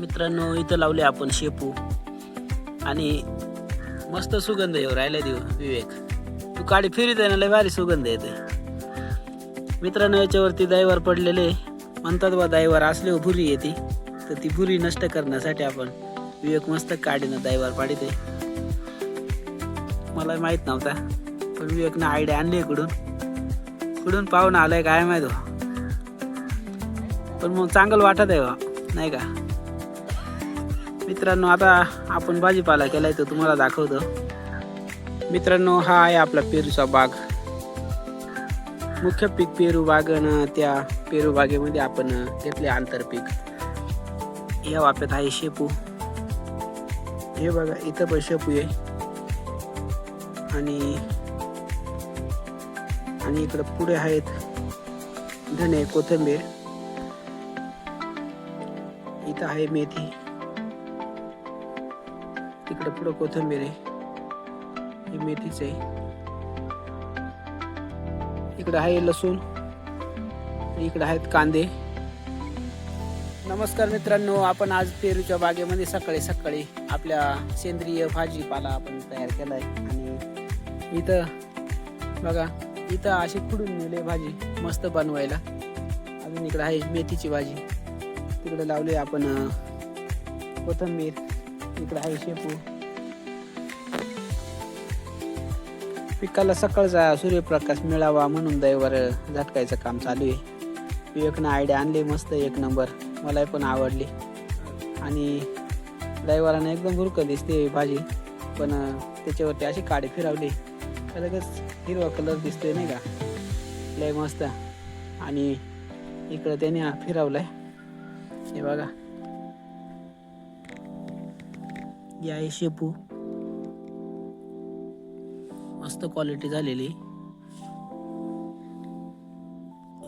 मित्रांनो इथं लावले आपण शेपू. आणि मस्त सुगंध येऊ राहिला देऊ विवेक. तू काडी फिरीत आहे ना लय भारी सुगंध येते मित्रांनो याच्यावरती दाईवर पडलेले म्हणतात बा दाईवर असले हो भुरी येते. तर ती भुरी नष्ट करण्यासाठी आपण विवेक मस्त काडीनं दाईवर पाडिते मला माहीत नव्हता पण विवेकनं आयडिया आणली कुठून कुठून पाहून आलाय काय माहीत हो. पण मग चांगलं वाटत आहे बा नाही का? मित्रांनो आता आपण भाजीपाला केलाय तो तुम्हाला दाखवतो. मित्रांनो हा आहे आपला पेरूचा बाग. मुख्य पीक पेरू बाग त्या पेरू बागेमध्ये आपण घेतले आंतरपीक या वाप्यात आहे शेपू. हे बघा इथं पण शेपू आहे. आणि आणि इकडं पुढे आहेत धने कोथिंबीर. इथं आहे मेथी. तिकडं पुढं कोथिंबीर आहे. हे मेथीच आहे. इकडं आहे लसूण. इकडं आहेत कांदे. नमस्कार मित्रांनो आपण आज पेरूच्या बागेमध्ये सकाळी सकाळी आपल्या सेंद्रिय भाजीपाला आपण तयार केलाय. आणि इथं बघा इथं अशी खुडून नेले भाजी मस्त बनवायला. अजून इकडं आहे मेथीची भाजी. तिकडे लावली आपण कोथंबीर कोथिंबीर. इकडे आहे शेपू. पिकाला सकाळचा सूर्यप्रकाश मिळावा म्हणून दैवर झटकायचं काम चालू आहे. एकनं आयडिया आणली मस्त एक नंबर मला पण आवडली. आणि दैवारानं एकदम भुरकं दिसते भाजी. पण त्याच्यावरती अशी काडी फिरवली. लगेच हिरवा कलर दिसतोय नाही का? लय मस्त. आणि इकडं त्याने हा फिरवलाय. हे बघा. या आहे शेपू मस्त क्वालिटी झालेली.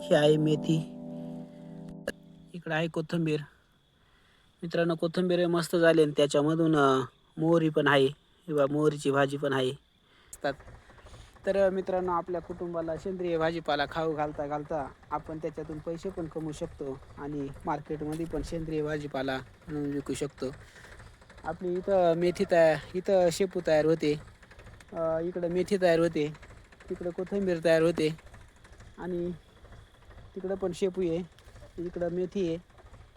ही आहे मेथी. इकडं आहे कोथिंबीर. मित्रांनो कोथिंबीर हे मस्त झाली आणि त्याच्यामधून मोहरी पण आहे. किंवा मोहरीची भाजी पण आहे. असतात. तर मित्रांनो आपल्या कुटुंबाला सेंद्रिय भाजीपाला खाऊ घालता घालता आपण त्याच्यातून पैसे पण कमवू शकतो आणि मार्केटमध्ये पण सेंद्रिय भाजीपाला म्हणून विकू शकतो. आपली इथं मेथी तयार इथं शेपू तयार होते. इकडं मेथी तयार होते. तिकडं कोथिंबीर तयार होते. आणि तिकडं पण शेपू आहे. इकडं मेथी आहे.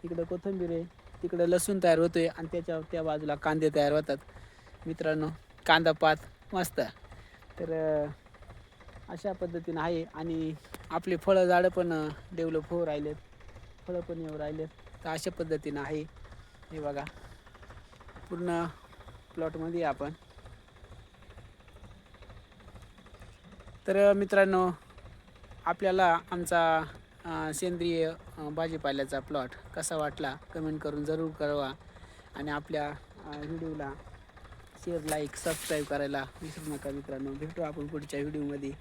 इकडं कोथिंबीर आहे. तिकडं लसूण तयार होतो आहे आणि त्याच्या त्या बाजूला कांदे तयार होतात. मित्रांनो कांदा पात मस्त. तर अशा पद्धतीनं आहे. आणि आपले फळं झाडं पण डेव्हलप होऊ राहिलेत. फळं पण येऊ राहिलेत. तर अशा पद्धतीनं आहे. हे बघा. पूर्ण प्लॉटमध्ये आपण. तर मित्रांनो आपल्याला आमचा सेंद्रिय भाजीपाल्याचा प्लॉट कसा वाटला कमेंट करून जरूर कळवा. आणि आपल्या व्हिडिओला शेअर लाईक सबस्क्राईब करायला विसरू नका मित्रांनो. भेटू आपण पुढच्या व्हिडिओमध्ये.